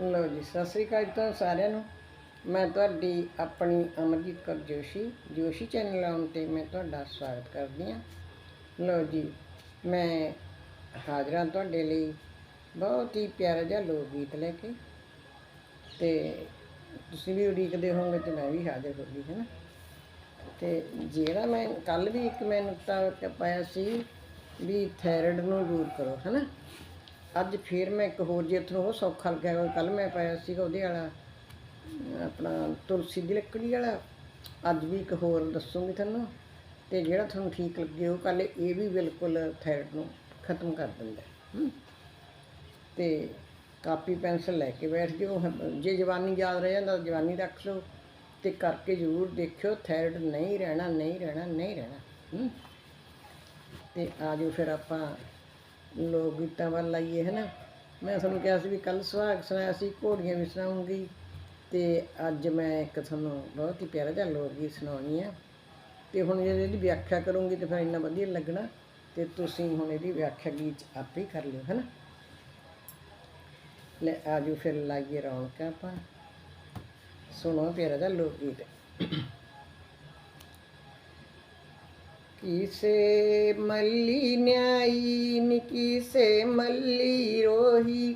ਲਓ ਜੀ, ਸਤਿ ਸ੍ਰੀ ਅਕਾਲ ਜੀ ਸਾਰਿਆਂ ਨੂੰ। ਮੈਂ ਤੁਹਾਡੀ ਆਪਣੀ ਅਮਰਜੀਤ ਕੌਰ ਜੋਸ਼ੀ ਜੋਸ਼ੀ ਚੈਨਲ ਆਉਣ ਤੇ ਮੈਂ ਤੁਹਾਡਾ ਸਵਾਗਤ ਕਰਦੀ ਹਾਂ। ਲਓ ਜੀ, ਮੈਂ ਹਾਜ਼ਰਾਂ ਤੁਹਾਡੇ ਲਈ ਬਹੁਤ ਹੀ ਪਿਆਰਾ ਜਿਹਾ ਲੋਕ ਗੀਤ ਲੈ ਕੇ ਤੇ ਤੁਸੀਂ ਵੀ ਉਡੀਕਦੇ ਹੋਵੋਗੇ ਤੇ ਮੈਂ ਵੀ ਹਾਜ਼ਰ ਹੋ ਗਈ ਹੈ ਨਾ ਤੇ ਜਿਹੜਾ ਮੈਂ ਕੱਲ ਵੀ ਇੱਕ ਮੈਂ ਨੁਕਤਾ ਪਾਇਆ ਸੀ ਵੀ ਥਾਇਰਾਇਡ ਨੂੰ ਦੂਰ ਕਰੋ ਹੈ ਨਾ ਅੱਜ ਫਿਰ ਮੈਂ ਇੱਕ ਹੋਰ ਜੇ ਤੁਹਾਨੂੰ ਉਹ ਸੌਖਾ ਲੱਗਿਆ ਹੋਇਆ। ਕੱਲ ਮੈਂ ਪਾਇਆ ਸੀਗਾ ਉਹਦੇ ਵਾਲਾ ਆਪਣਾ ਤੁਲਸੀ ਦੀ ਲੱਕੜੀ ਵਾਲਾ। ਅੱਜ ਵੀ ਇੱਕ ਹੋਰ ਦੱਸੂਗੀ ਤੁਹਾਨੂੰ ਤੇ ਜਿਹੜਾ ਤੁਹਾਨੂੰ ਠੀਕ ਲੱਗੇ ਉਹ ਕੱਲ ਇਹ ਵੀ ਬਿਲਕੁਲ ਥੈਰਡ ਨੂੰ ਖਤਮ ਕਰ ਦਿੰਦਾ ਹੈ, ਤੇ ਕਾਪੀ ਪੈਨਸਲ ਲੈ ਕੇ ਬੈਠ ਜਿਓ ਜੇ ਜਵਾਨੀ ਯਾਦ ਰਹਿ ਜਾਂਦਾ ਜਵਾਨੀ ਰੱਖ ਲਓ ਤੇ ਕਰਕੇ ਜ਼ਰੂਰ ਦੇਖਿਓ ਥੈਰਡ ਨਹੀਂ ਰਹਿਣਾ ਨਹੀਂ ਰਹਿਣਾ ਨਹੀਂ ਰਹਿਣਾ। ਹਮ। ਤੇ ਆਜੋ ਫਿਰ ਆਪਾਂ ਲੋਕ ਗੀਤਾਂ ਵੱਲ ਲਾਈਏ ਹੈ ਨਾ ਮੈਂ ਤੁਹਾਨੂੰ ਕਿਹਾ ਸੀ ਵੀ ਕੱਲ ਸੁਹਾਗ ਸੁਣਾਇਆ ਸੀ, ਘੋੜੀਆਂ ਵੀ ਸੁਣਾਉਂਗੀ। ਤੇ ਅੱਜ ਮੈਂ ਇੱਕ ਤੁਹਾਨੂੰ ਬਹੁਤ ਹੀ ਪਿਆਰਾ ਜਿਹਾ ਲੋਕ ਗੀਤ ਸੁਣਾਉਣੀ ਆ। ਤੇ ਹੁਣ ਜੇ ਇਹਦੀ ਵਿਆਖਿਆ ਕਰੂੰਗੀ ਤੇ ਫਿਰ ਇੰਨਾ ਵਧੀਆ ਲੱਗਣਾ। ਤੇ ਤੁਸੀਂ ਹੁਣ ਇਹਦੀ ਵਿਆਖਿਆ ਗੀਤ ਆਪੇ ਕਰ ਲਿਓ ਹੈ ਨਾ ਲੈ, ਆਜੋ ਫਿਰ ਲਾਈਏ ਰੌਣਕਾਂ ਆਪਾਂ। ਸੁਣੋ ਪਿਆਰਾ ਜਿਹਾ ਲੋਕ ਗੀਤ। ਕਿਸੇ ਮੱਲੀ ਨਿਆਈ ਨੀ ਕਿਸੇ ਮੱਲੀ ਰੋਹੀ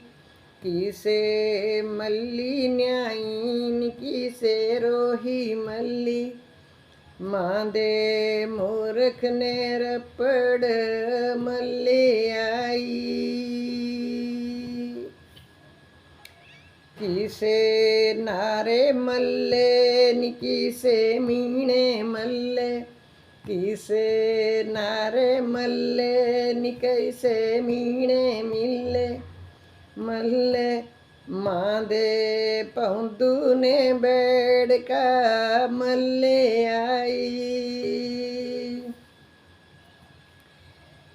ਕਿਸੇ ਮੱਲੀ ਨਿਆਈ ਨੀ ਕਿਸੇ ਰੋਹੀ ਮੱਲੀ ਮਾਂ ਦੇ ਮੂਰਖ ਨੇ ਰਪੜ ਮੱਲੇ ਆਈ ਕਿਸੇ ਨਾਰੇ ਮੱਲੇ ਨੀ ਕਿਸੇ ਮੀਣੇ ਮੱਲੇ किसे नारे मल्ले नि कैसे मीणे मिले मल्ले मां दे पौंदू ने बैठ का मल्ले आई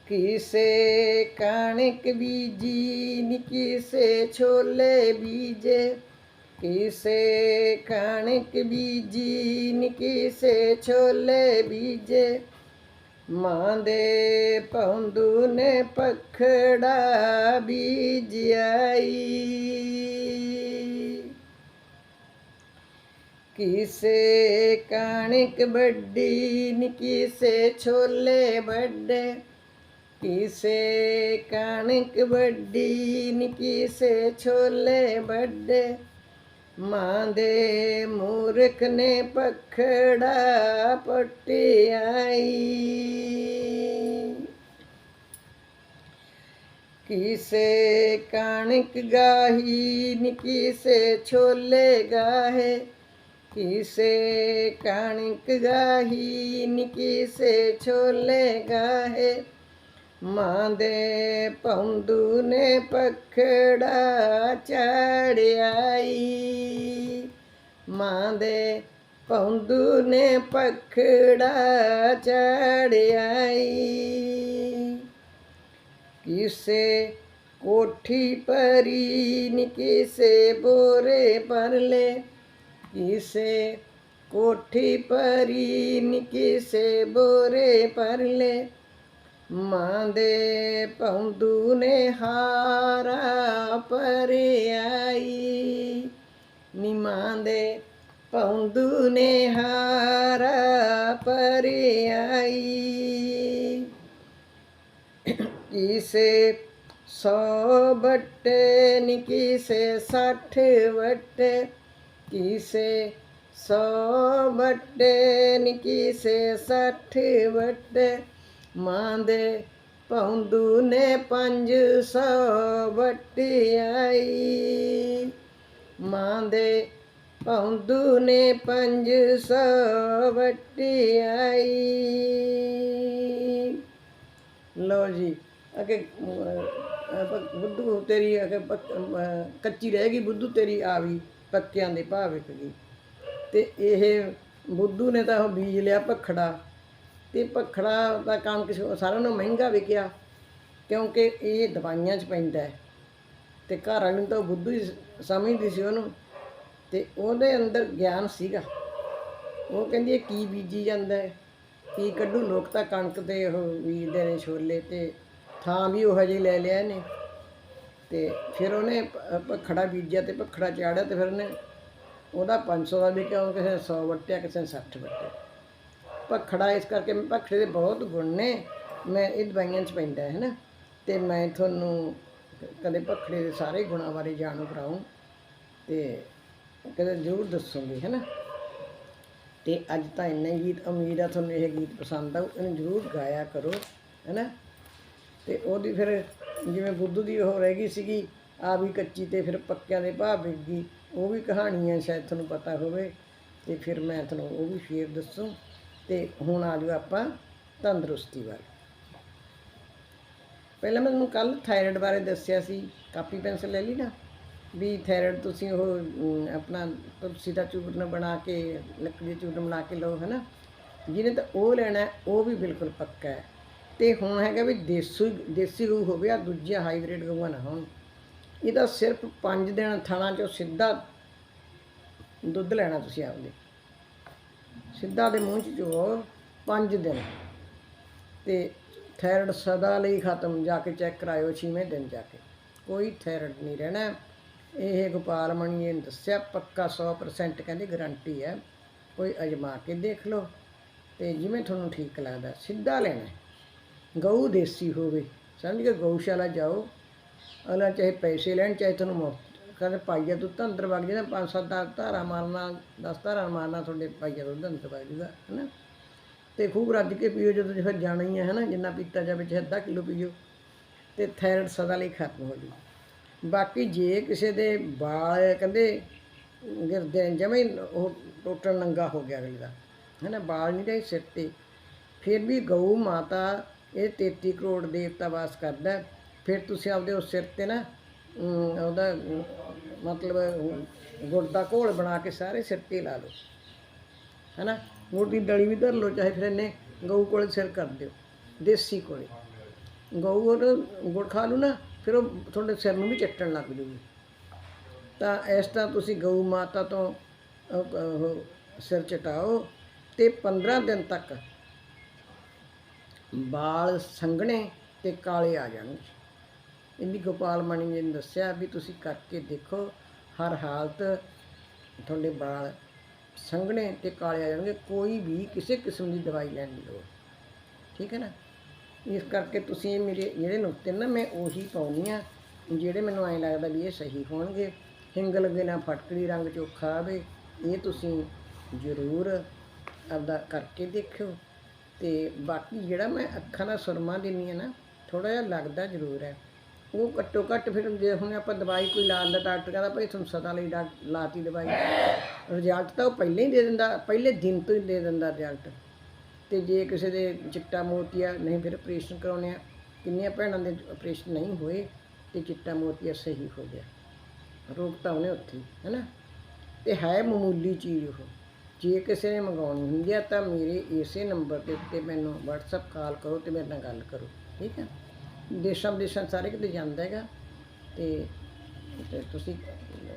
किसे कणक बीजी नि किसे छोले बीजे ਕਿਸੇ ਕਣਕ ਬੀਜੀ ਨੀ ਕਿਸੇ ਛੋਲੇ ਬੀਜੇ। ਮਾਂ ਦੇ ਪੌਂਦੂ ਨੇ ਪਖੜਾ ਬੀਜਾਈ ਕਿਸੇ ਕਣਕ ਵੱਡੀ ਨੀ ਕਿਸੇ ਛੋਲੇ ਵੱਡੇ ਕਿਸੇ ਕਣਕ ਵੱਡੀ ਨੀ ਕਿਸੇ ਛੋਲੇ ਵੱਡੇ ਮਾਂ ਦੇ ਮੂਰਖ ਨੇ ਪਖੜਾ ਪਟਿਆਈ। ਕਿਸੇ ਕਣਕ ਗਾਹੀ ਨੀ ਕਿਸੇ ਛੋਲੇ ਗਾਹੇ। ਕਿਸੇ ਕਣਕ ਗਾਹੀ ਨੀ ਕਿਸੇ ਛੋਲੇ ਗਾਹੇ। ਮਾਂ ਦੇ ਪੌਂਦੂ ਨੇ ਪਖੜਾ ਚੜਾਈ ਮਾਂ ਦੇ ਪੌਂਦੂ ਨੇ ਪਖੜਾ ਚੜਾਈ ਕਿਸੇ ਕੋਠੀ ਪਰੀ ਨੀ ਕਿਸੇ ਬੋਰੇ ਪਰਲੇ। ਕਿਸੇ ਕੋਠੀ ਪਰੀ ਨੀ ਕਿਸੇ ਬੋਰੇ ਪਰਲੇ। ਮਾਂ ਦੇ ਪੌਂਦੂ ਨੇ ਹਾਰਾ ਪਰਿਆਈ ਨੀ ਮਾਂ ਦੇ ਪੌਂਦੂ ਨੇ ਹਾਰਾ ਪਰਿਆਈ ਕਿਸੇ ਸੌ ਬੱਟੇ ਨੀ ਕਿਸੇ ਸੱਠ ਵੱਟੇ ਕਿਸੇ ਸੌ ਬੱਟੇ ਨੀ ਕਿਸੇ ਸੱਠ ਵੱਟੇ ਮਾਂ ਦੇ ਪੌਂਦੂ ਨੇ ਪੰਜ ਸੌ ਵਟਿਆਈ। ਮਾਂ ਦੇ ਪੌਂਦੂ ਨੇ ਪੰਜ ਸੌ ਵਟਿਆਈ। ਲਓ ਜੀ, ਅਗੇ ਬੁੱਧੂ ਤੇਰੀ ਅਗੇ ਕੱਚੀ ਰਹਿ ਗਈ, ਬੁੱਧੂ ਤੇਰੀ ਆ ਵੀ ਪੱਕਿਆਂ ਦੇ ਭਾਅ ਗਈ। ਤੇ ਇਹ ਬੁੱਧੂ ਨੇ ਤਾਂ ਉਹ ਬੀਜ ਲਿਆ ਭਖੜਾ। ਤੇ ਭਖੜਾ ਦਾ ਕੰਮ ਕਿਸੇ ਸਾਰਿਆਂ ਨੂੰ ਮਹਿੰਗਾ ਵਿਕਿਆ, ਕਿਉਂਕਿ ਇਹ ਦਵਾਈਆਂ 'ਚ ਪੈਂਦਾ ਹੈ। ਤੇ ਘਰ ਵਾਲੇ ਨੂੰ ਤਾਂ ਉਹ ਬੁੱਧੂ ਹੀ ਸਮਝਦੀ ਸੀ ਉਹਨੂੰ। ਤੇ ਉਹਦੇ ਅੰਦਰ ਗਿਆਨ ਸੀਗਾ। ਉਹ ਕਹਿੰਦੀ ਇਹ ਕੀ ਬੀਜੀ ਜਾਂਦਾ ਹੈ? ਕੀ ਕੱਢੂ? ਲੋਕ ਤਾਂ ਕਣਕ ਤੇ ਉਹ ਬੀਜਦੇ ਨੇ ਛੋਲੇ ਤੇ ਥਾਂ ਵੀ ਉਹ ਹਜੇ ਲੈ ਲਿਆ ਨੇ ਤੇ ਫਿਰ ਉਹਨੇ ਪ- ਭਖੜਾ ਬੀਜਿਆ ਤੇ ਭਖੜਾ ਚਾੜਿਆ ਤੇ ਫਿਰ ਉਹਨੇ ਉਹਦਾ 500 ਦਾ ਵਿਕਿਆ ਉਹ ਕਿਸੇ ਨੇ 100 ਵਟਿਆ, ਕਿਸੇ ਨੇ 60 ਵਟਿਆ। ਭਖੜਾ ਇਸ ਕਰਕੇ ਮੈਂ ਭਖੜੇ ਦੇ ਬਹੁਤ ਗੁਣ ਨੇ। ਮੈਂ ਇਹ ਦਵਾਈਆਂ 'ਚ ਪੈਂਦਾ ਹੈ ਨਾ। ਤੇ ਮੈਂ ਤੁਹਾਨੂੰ ਕਦੇ ਭਖੜੇ ਦੇ ਸਾਰੇ ਗੁਣਾਂ ਬਾਰੇ ਜਾਣੂ ਕਰਾਉਂ ਤੇ ਕਦੇ ਜ਼ਰੂਰ ਦੱਸੂਗੀ, ਹੈ ਨਾ। ਤੇ ਅੱਜ ਤਾਂ ਇੰਨਾ ਹੀ ਗੀਤ, ਉਮੀਦ ਆ ਤੁਹਾਨੂੰ ਇਹ ਗੀਤ ਪਸੰਦ ਆਊ, ਇਹਨੂੰ ਜ਼ਰੂਰ ਗਾਇਆ ਕਰੋ, ਹੈ ਨਾ। ਤੇ ਉਹਦੀ ਫਿਰ ਜਿਵੇਂ ਬੁੱਧੂ ਦੀ ਉਹ ਰਹਿ ਗਈ ਸੀਗੀ, ਆ ਵੀ ਕੱਚੀ ਤੇ ਫਿਰ ਪੱਕਿਆਂ ਦੇ ਭਾਅ ਵਿਕ ਗਈ, ਉਹ ਵੀ ਕਹਾਣੀ ਹੈ ਸ਼ਾਇਦ ਤੁਹਾਨੂੰ ਪਤਾ ਹੋਵੇ। ਤੇ ਫਿਰ ਮੈਂ ਤੁਹਾਨੂੰ ਉਹ ਵੀ ਸ਼ੇਰ ਦੱਸੂ। ਤੇ ਹੁਣ ਆ ਜਾਓ ਆਪਾਂ ਤੰਦਰੁਸਤੀ ਵੱਲ। ਪਹਿਲਾਂ ਮੈਂ ਤੁਹਾਨੂੰ ਕੱਲ ਥਾਇਰਾਇਡ ਬਾਰੇ ਦੱਸਿਆ ਸੀ, ਕਾਪੀ ਪੈਨਸਲ ਲੈ ਲਈ ਨਾ, ਵੀ ਥਾਇਰਾਇਡ ਤੁਸੀਂ ਉਹ ਆਪਣਾ ਤੁਲਸੀ ਦਾ ਚੂਰਨ ਬਣਾ ਕੇ, ਲੱਕੜੀ ਦਾ ਚੂਰਨ ਬਣਾ ਕੇ ਲਓ, ਹਨਾ? ਜਿਹਨੇ ਤਾਂ ਉਹ ਲੈਣਾ ਉਹ ਵੀ ਬਿਲਕੁਲ ਪੱਕਾ ਹੈ। ਤੇ ਹੁਣ ਹੈਗਾ ਵੀ ਦੇਸੀ ਦੇਸੀ ਗਊ ਹੋਵੇ ਆ ਦੂਜੀਆਂ ਹਾਈਬ੍ਰਿਡ ਗਊਆਂ ਨਾ ਹੋਣ। ਇਹਦਾ ਸਿਰਫ 5 ਦਿਨ ਥਾਣਾ ਚੋਂ ਸਿੱਧਾ ਦੁੱਧ ਲੈਣਾ ਤੁਸੀਂ ਆਪਦੇ। ਸਿੱਧਾ ਦੇ ਮੂੰਹ ਚ ਚੋ 5 ਦਿਨ। ਤੇ ਥਾਇਰਾਇਡ ਸਦਾ ਲਈ ਖਤਮ, ਜਾ ਕੇ ਚੈੱਕ ਕਰਾਇਓ 6ਵੇਂ ਦਿਨ ਜਾ ਕੇ। ਕੋਈ ਥਾਇਰਾਇਡ ਨਹੀਂ ਰਹਿਣਾ। ਇਹ ਗੋਪਾਲ ਮਣੀ ਨੇ ਦੱਸਿਆ, ਪੱਕਾ 100% ਕਹਿੰਦੇ ਗਾਰੰਟੀ ਹੈ। ਕੋਈ ਅਜਮਾ ਕੇ ਦੇਖ ਲਓ। ਤੇ ਜਿਵੇਂ ਤੁਹਾਨੂੰ ਠੀਕ ਲੱਗਦਾ, ਸਿੱਧਾ ਲੈਣਾ। ਗਊ ਦੇਸੀ ਹੋਵੇ। ਸਮਝ ਕੇ ਗਊਸ਼ਾਲਾ ਜਾਓ। ਅਗਲਾ ਚਾਹੇ ਪੈਸੇ ਲੈਣ, ਚਾਹੇ ਤੁਹਾਨੂੰ ਮੁਫਤ ਕਹਿੰਦੇ ਪਾਈਆ ਦੁੱਧ ਤਾਂ ਅੰਦਰ ਵਗ ਨਾ ਪੰਜ ਸੱਤ ਦਾ ਧਾਰਾ ਮਾਰਨਾ 10 ਧਾਰਾ ਮਾਰਨਾ, ਤੁਹਾਡੇ ਪਾਈਆ ਦੁੱਧ ਅੰਦਰ ਵਗ ਜੂਗਾ ਹਨਾ? ਤੇ ਖੂਬ ਰੱਜ ਕੇ ਪੀਓ, ਜਦੋਂ ਫਿਰ ਜਾਣਾ ਹੀ ਹੈ, ਹਨਾ? ਜਿੰਨਾ ਪੀਤਾ ਜਾਵੇ, ਚਾਹੇ ਅੱਧਾ ਕਿਲੋ ਪੀਓ, ਤੇ ਥਾਇਰਾਇਡ ਸਦਾ ਲਈ ਖਤਮ ਹੋ ਜੂ ਬਾਕੀ ਜੇ ਕਿਸੇ ਦੇ ਵਾਲ ਕਹਿੰਦੇ ਗਿਰਦੇ ਜਮੇ ਉਹ ਟੋਟਲ ਨੰਗਾ ਹੋ ਗਿਆ ਅਗਲੇ ਦਾ, ਹਨਾ? ਵਾਲ ਨਹੀਂ ਰਹੇ, ਸਿਰ ਤੇ। ਫਿਰ ਵੀ ਗਊ ਮਾਤਾ ਇਹ 33 ਕਰੋੜ ਦੇਵਤਾ ਵਾਸ ਕਰਦਾ ਫਿਰ ਤੁਸੀਂ ਆਪਦੇ ਉਸ ਸਿਰ ਤੇ ਨਾ ਉਹਦਾ ਮਤਲਬ ਗੁੜ ਦਾ ਘੋਲ ਬਣਾ ਕੇ ਸਾਰੇ ਸਿਰ ਤੇ ਲਾ ਲਓ ਹੈਨਾ? ਗੁੜ ਦੀ ਡਲੀ ਵੀ ਧਰ ਲਓ, ਚਾਹੇ ਫਿਰ ਇਹਨੇ ਗਊ ਕੋਲੇ ਸਿਰ ਕਰ ਦਿਓ, ਦੇਸੀ ਕੋਲੇ। ਗਊ ਉਹ ਗੁੜ ਖਾ ਲੂ ਨਾ, ਫਿਰ ਉਹ ਤੁਹਾਡੇ ਸਿਰ ਨੂੰ ਵੀ ਚੱਟਣ ਲੱਗ ਜੂਗੀ। ਤਾਂ ਇਸ ਤਰ੍ਹਾਂ ਤੁਸੀਂ ਗਊ ਮਾਤਾ ਤੋਂ ਸਿਰ ਚਟਾਓ ਤੇ 15 ਦਿਨ ਤੱਕ ਵਾਲ ਸੰਘਣੇ ਤੇ ਕਾਲੇ ਆ ਜਾਣਗੇ। ਇਹਦੀ ਗੋਪਾਲ ਮਣੀ ਨੇ ਦੱਸਿਆ ਵੀ ਤੁਸੀਂ ਕਰਕੇ ਦੇਖੋ, ਹਰ ਹਾਲਤ ਤੁਹਾਡੇ ਵਾਲ ਸੰਘਣੇ ਤੇ ਕਾਲੇ ਆ ਜਾਣਗੇ, ਕੋਈ ਵੀ ਕਿਸੇ ਕਿਸਮ ਦੀ ਦਵਾਈ ਲੈਣ ਦੀ ਲੋੜ ਠੀਕ ਹੈ ਨਾ? ਇਸ ਕਰਕੇ ਤੁਸੀਂ ਮੇਰੇ, ਜਿਹੜੇ ਨੁਕਤੇ ਨਾ ਮੈਂ ਉਹੀ ਪਾਉਣੀ ਆ, ਜਿਹੜੇ ਮੈਨੂੰ ਐਂ ਲੱਗਦਾ ਵੀ ਇਹ ਸਹੀ ਹੋਣਗੇ। ਹਿੰਗ ਲੱਗੇ ਨਾ ਫਟਕੜੀ ਰੰਗ ਚੋਖਾ ਆਵੇ, ਇਹ ਤੁਸੀਂ ਜ਼ਰੂਰ ਆਪਦਾ ਕਰਕੇ ਦੇਖਿਓ। ਤੇ ਬਾਕੀ ਜਿਹੜਾ ਮੈਂ ਅੱਖਾਂ ਦਾ ਸੁਰਮਾ ਦਿੰਨੀ ਆ ਨਾ ਥੋੜਾ ਜਿਹਾ ਲੱਗਦਾ ਜ਼ਰੂਰ ਹੈ। ਉਹ ਘੱਟੋ ਘੱਟ ਫਿਰ ਜੇ ਹੁਣ ਆਪਾਂ ਦਵਾਈ ਕੋਈ ਲਾ ਦਾ ਡਾਕਟਰ ਕਹਿੰਦਾ ਭਾਈ ਤੁਹਾਨੂੰ ਸਦਾ ਲਈ ਡਾਕ ਲਾਤੀ ਦਵਾਈ। ਰਿਜ਼ਲਟ ਤਾਂ ਉਹ ਪਹਿਲਾਂ ਹੀ ਦੇ ਦਿੰਦਾ ਪਹਿਲੇ ਦਿਨ ਤੋਂ ਹੀ ਦੇ ਦਿੰਦਾ ਰਿਜ਼ਲਟ ਤੇ ਜੇ ਕਿਸੇ ਦੇ ਚਿੱਟਾ ਮੋਤੀਆ ਨਹੀਂ ਫਿਰ ਆਪਰੇਸ਼ਨ ਕਰਾਉਣੇ ਆ ਕਿੰਨੀਆਂ ਭੈਣਾਂ ਦੇ ਆਪਰੇਸ਼ਨ ਨਹੀਂ ਹੋਏ ਤੇ ਚਿੱਟਾ ਮੋਤੀਆ ਸਹੀ ਹੋ ਗਿਆ। ਰੋਗ ਤਾਂ ਉਹਨੇ ਉੱਥੇ ਹੀ, ਹੈਨਾ? ਤੇ ਹੈ ਮਾਮੂਲੀ ਚੀਜ਼ ਉਹ। ਜੇ ਕਿਸੇ ਨੇ ਮੰਗਾਉਣੀ ਹੁੰਦੀ ਆ ਤਾਂ ਮੇਰੇ ਇਸੇ ਨੰਬਰ ਦੇ ਉੱਤੇ ਮੈਨੂੰ WhatsApp ਕਾਲ ਕਰੋ ਤੇ ਮੇਰੇ ਨਾਲ ਗੱਲ ਕਰੋ ਠੀਕ ਹੈ ਦੇਸ਼ਾਂ ਵਿਦੇਸ਼ਾਂ ਸਾਰੇ ਕਿਤੇ ਜਾਂਦਾ ਹੈਗਾ। ਤੇ ਤੇ ਤੁਸੀਂ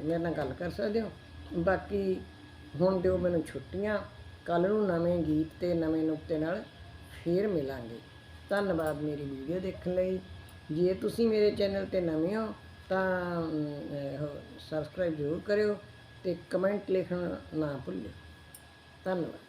ਮੇਰੇ ਨਾਲ ਗੱਲ ਕਰ ਸਕਦੇ ਹੋ। ਬਾਕੀ ਹੁਣ ਦਿਓ ਮੈਨੂੰ ਛੁੱਟੀਆਂ ਕੱਲ ਨੂੰ ਨਵੇਂ ਗੀਤ ਤੇ ਨਵੇਂ ਨੁਕਤੇ ਨਾਲ ਫੇਰ ਮਿਲਾਂਗੇ। ਧੰਨਵਾਦ ਮੇਰੀ ਵੀਡੀਓ ਦੇਖਣ ਲਈ। ਜੇ ਤੁਸੀਂ ਮੇਰੇ ਚੈਨਲ ਤੇ ਨਵੇਂ ਹੋ, ਤਾਂ ਸਬਸਕ੍ਰਾਈਬ ਜ਼ਰੂਰ ਕਰਿਓ ਤੇ ਕਮੈਂਟ ਲਿਖਣਾ ਨਾ ਭੁੱਲਿਓ। ਧੰਨਵਾਦ।